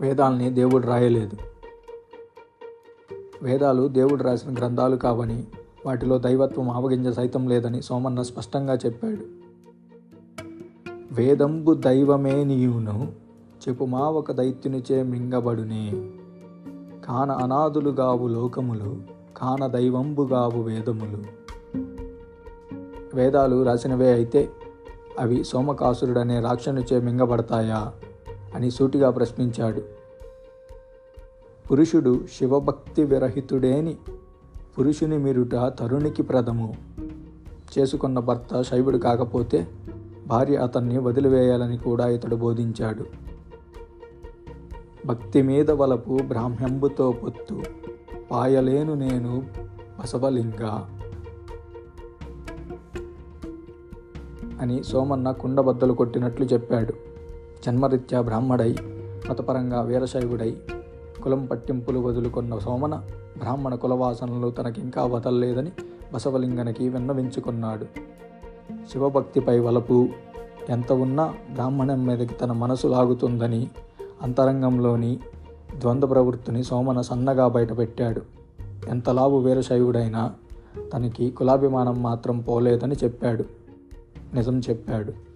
వేదాల్ని దేవుడు రాయలేదు. వేదాలు దేవుడు రాసిన గ్రంథాలు కావని వాటిలో దైవత్వం ఆవగింజ సైతం లేదని సోమన్న స్పష్టంగా చెప్పాడు. వేదంబు దైవమే నీవును చెప్పుమా ఒక దైత్యునిచే మింగబడునే. కాన అనాథులుగావు లోకములు కాన దైవంబుగావు వేదములు. వేదాలు రాసినవే అయితే అవి సోమకాసురుడనే రాక్షనుచే మింగబడతాయా? అని సూటిగా ప్రశ్నించాడు. పురుషుడు శివభక్తి విరహితుడేని పురుషుని మీరుట తరుణికి ప్రథము. చేసుకున్న భర్త శైవుడు కాకపోతే భార్య అతన్ని వదిలివేయాలని కూడా ఇతడు బోధించాడు. భక్తి మీద వలపు బ్రాహ్మ్యంబుతో పొత్తు పాయలేను నేను బసవలింగ అని సోమన్న కుండబద్దలు కొట్టినట్లు చెప్పాడు. జన్మరీత్యా బ్రాహ్మడై మతపరంగా వీరశైవుడై కులం పట్టింపులు వదులుకున్న సోమన బ్రాహ్మణ కులవాసనలు తనకింకా వదల్లేదని బసవలింగనికి విన్నవించుకున్నాడు. శివభక్తిపై వలపు ఎంత ఉన్నా బ్రాహ్మణం మీదకి తన మనసు లాగుతుందని అంతరంగంలోని ద్వంద్వ ప్రవృత్తిని సోమన సన్నగా బయటపెట్టాడు. ఎంత లావు వీరశైవుడైనా తనకి కులాభిమానం మాత్రం పోలేదని చెప్పాడు. నిజం చెప్పాడు.